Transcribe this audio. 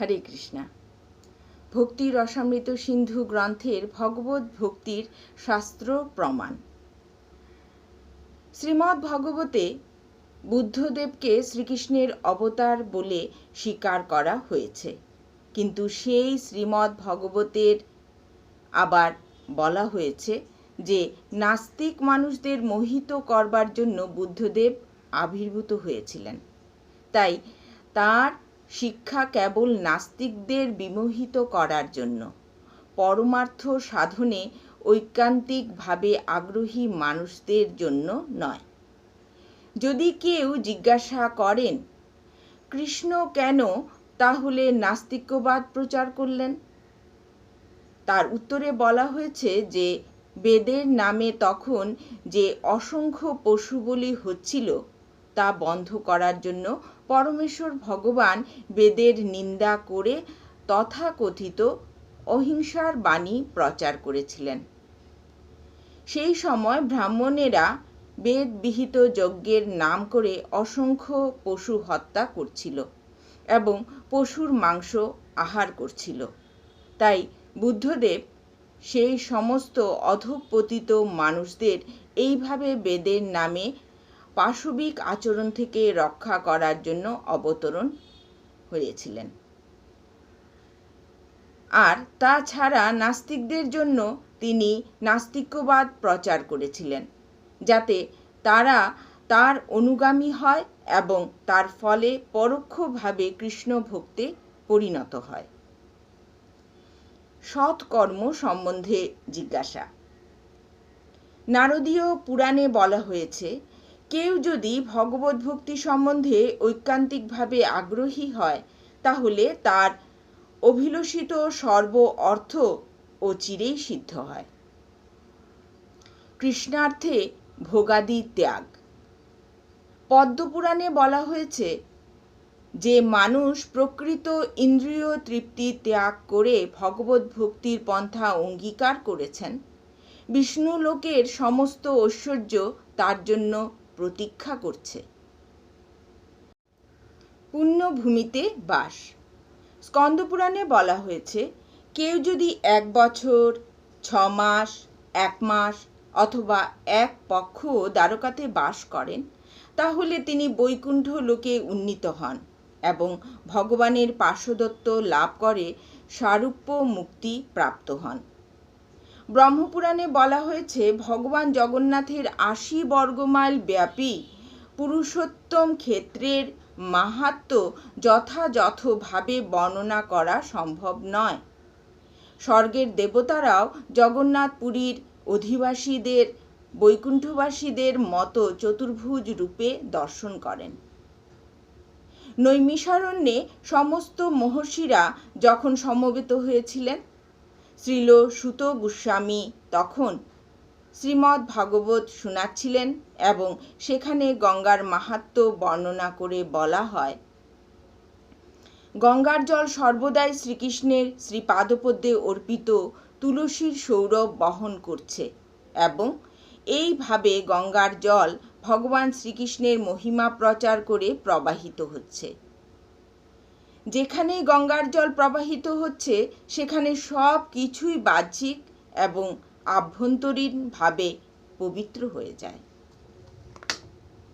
হরে কৃষ্ণা। ভক্তি রসামৃত সিন্ধু গ্রন্থের ভগবত ভক্তির শাস্ত্র প্রমাণ। শ্রীমদ্ ভগবতে বুদ্ধদেবকে শ্রীকৃষ্ণের অবতার বলে স্বীকার করা হয়েছে। কিন্তু সেই শ্রীমদ্ ভগবতের আবার বলা হয়েছে যে, নাস্তিক মানুষদের মোহিত করবার জন্য বুদ্ধদেব আবির্ভূত হয়েছিলেন। তাই তার শিক্ষা কেবল নাস্তিকদের বিমোহিত করার জন্য। পরমার্থ সাধনে ঐকান্তিকভাবে আগ্রহী মানুষদের জন্য নয়। যদি কেউ জিজ্ঞাসা করেন, কৃষ্ণ কেন তাহলে নাস্তিক্যবাদ প্রচার করলেন? তার উত্তরে বলা হয়েছে যে, বেদের নামে তখন যে অসংখ্য পশু বলি হচ্ছিল, তা বন্ধ করার জন্য পরমেশ্বর ভগবান বেদের নিন্দা করে তথাকথিত অহিংসার বাণী প্রচার করেছিলেন। সেই সময় ব্রাহ্মণেরা বেদবিহিত যজ্ঞের নাম করে অসংখ্য পশু হত্যা করছিল এবং পশুর মাংস আহার করছিল। তাই বুদ্ধদেব সেই সমস্ত অধপতিত মানুষদের এইভাবে বেদের নামে পাশবিক আচরণ থেকে রক্ষা করার জন্য অবতরণ হয়েছিলেন আর তাছাড়া নাস্তিকদের জন্য তিনি নাস্তিক্যবাদ প্রচার করেছিলেন, যাতে তারা তার অনুগামী হয় এবং তার ফলে পরোক্ষভাবে কৃষ্ণ ভক্তে পরিণত হয়। সৎকর্ম সম্বন্ধে জিজ্ঞাসা। নারদীয় পুরাণে বলা হয়েছে কেউ যদি ভগবত ভক্তি সম্বন্ধে ঐকান্তিকভাবে আগ্রহী হয়, তাহলে তার অভিলষিত সর্ব অর্থ ও চিরেই সিদ্ধ হয়। কৃষ্ণার্থে ভোগাদি ত্যাগ। পদ্মপুরাণে বলা হয়েছে, যে মানুষ প্রকৃত ইন্দ্রিয় তৃপ্তি ত্যাগ করে ভগবত ভক্তির পন্থা অঙ্গীকার করেছেন বিষ্ণু লোকের সমস্ত ঐশ্বর্য তার জন্য প্রতীক্ষা করছে। পুণ্যভূমিতে বাস। স্কন্দপুরাণে বলা হয়েছে, কেউ যদি এক বছর ছ মাস এক মাস অথবা এক পক্ষ দ্বারকাতে বাস করেন, তাহলে তিনি বৈকুণ্ঠ লোকে উন্নীত হন এবং ভগবানের পার্শ্বদত্ত লাভ করে সারূপ্য মুক্তি প্রাপ্ত হন। ব্রহ্মপুরাণে বলা হয়েছে, ভগবান জগন্নাথের আশি বর্গমাইল ব্যাপী পুরুষোত্তম ক্ষেত্রের মাহাত্ম যথাযথভাবে বর্ণনা করা সম্ভব নয়। স্বর্গের দেবতারাও জগন্নাথ পুরীর অধিবাসীদের, বৈকুণ্ঠবাসীদের মতো চতুর্ভুজ রূপে দর্শন করেন। নৈমিষারণ্যে সমস্ত মহর্ষিরা যখন সমবেত হয়েছিলেন শ্রীল সুত গোস্বামী তখন শ্রীমদ্ ভাগবত শোনাচ্ছিলেন এবং সেখানে গঙ্গার মাহাত্ম বর্ণনা করে বলা হয়। গঙ্গার জল সর্বদাই শ্রীকৃষ্ণের শ্রীপাদপদ্মে অর্পিত তুলসীর সৌরভ বহন করছে এবং এইভাবে গঙ্গার জল ভগবান শ্রীকৃষ্ণের মহিমা প্রচার করে প্রবাহিত হচ্ছে। যেখানে গঙ্গার জল প্রবাহিত হচ্ছে সেখানে সব কিছুই বাহ্যিক এবং আভ্যন্তরীণভাবে পবিত্র হয়ে যায়।